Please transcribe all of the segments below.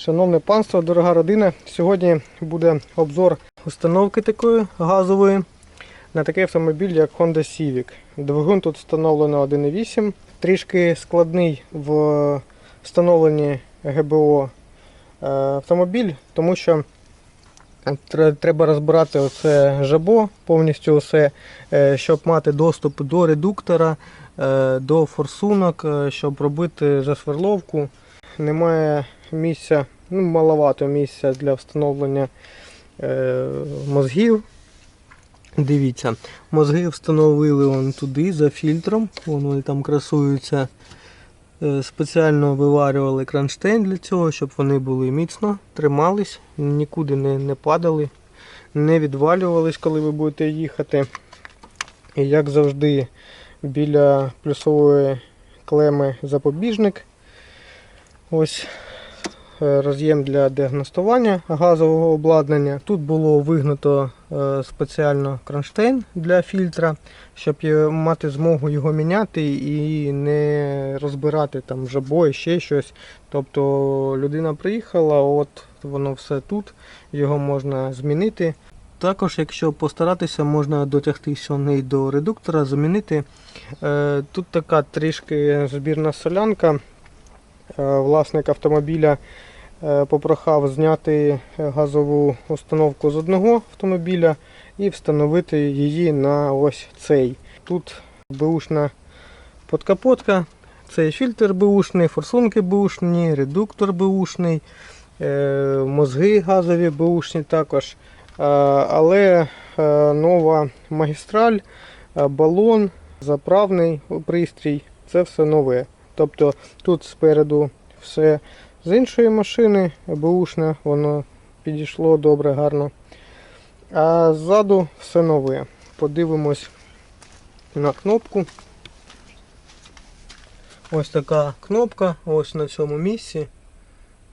Шановне панство, дорога родина, сьогодні буде обзор установки такої газової на такий автомобіль, як Honda Civic. Двигун тут встановлено 1.8, трішки складний в встановленні ГБО е, автомобіль, тому що треба розбирати оце жабо, повністю все, е, щоб мати доступ до редуктора, е, до форсунок, щоб робити засверловку. Немає місця, ну, маловато місця для встановлення е, мозгів. Дивіться, мозги встановили вон туди за фільтром. Вон вони там красуються. Е, Спеціально виварювали кронштейн для цього, щоб вони були міцно, тримались, нікуди не, не падали, не відвалювались, коли ви будете їхати. І як завжди, біля плюсової клеми запобіжник. Ось роз'єм для діагностування газового обладнання. Тут було вигнуто е, спеціально кронштейн для фільтра, щоб мати змогу його міняти і не розбирати там жабо ще щось. Тобто людина приїхала, от воно все тут, його можна змінити. Також, якщо постаратися, можна дотягтися неї до редуктора, замінити. Е, Тут така трішки збірна солянка. Е, Власник автомобіля е, попрохав зняти газову установку з одного автомобіля і встановити її на ось цей. Тут бушна подкапотка, цей фільтр бушний, форсунки бушні, редуктор бушний, е, мозги газові бушні також. Е, Але е, нова магістраль, е, балон, заправний пристрій це все нове. Тобто тут спереду все з іншої машини, бушне, воно підійшло добре, гарно. А ззаду все нове. Подивимось на кнопку. Ось така кнопка, ось на цьому місці.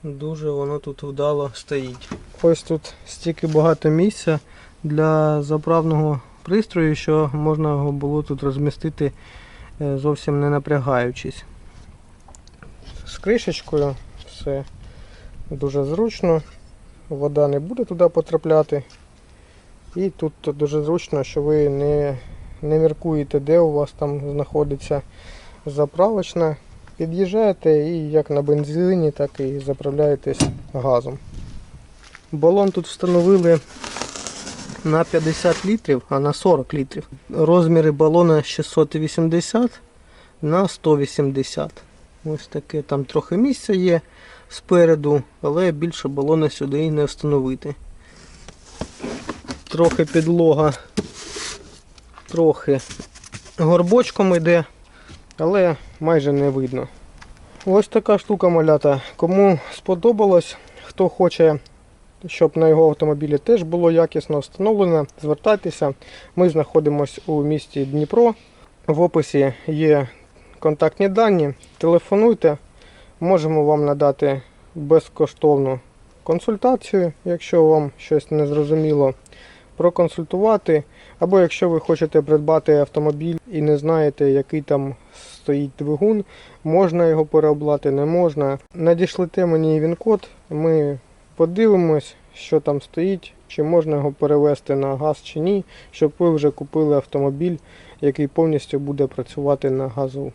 Дуже воно тут вдало стоїть. Ось тут стільки багато місця для заправного пристрою, що можна його було тут розмістити е, зовсім не напрягаючись. З кришечкою все дуже зручно, вода не буде туди потрапляти. І тут дуже зручно, що ви не, не міркуєте, де у вас там знаходиться заправочна. Під'їжджаєте і як на бензині, так і заправляєтесь газом. Балон тут встановили на 50 літрів, а на 40 літрів. Розміри балона 680 на 180. Ось таке там трохи місця є спереду, але більше балона сюди і не встановити. Трохи підлога, трохи горбочком йде, але майже не видно. Ось така штука малята. Кому сподобалось, хто хоче, щоб на його автомобілі теж було якісно встановлено, звертайтеся. Ми знаходимося у місті Дніпро. В описі є контактні дані. Телефонуйте, можемо вам надати безкоштовну консультацію, якщо вам щось не зрозуміло, проконсультувати. Або якщо ви хочете придбати автомобіль і не знаєте, який там стоїть двигун, можна його переоблати, не можна. Надішлите мені він-код, ми подивимось, що там стоїть, чи можна його перевести на газ чи ні, щоб ви вже купили автомобіль, який повністю буде працювати на газу.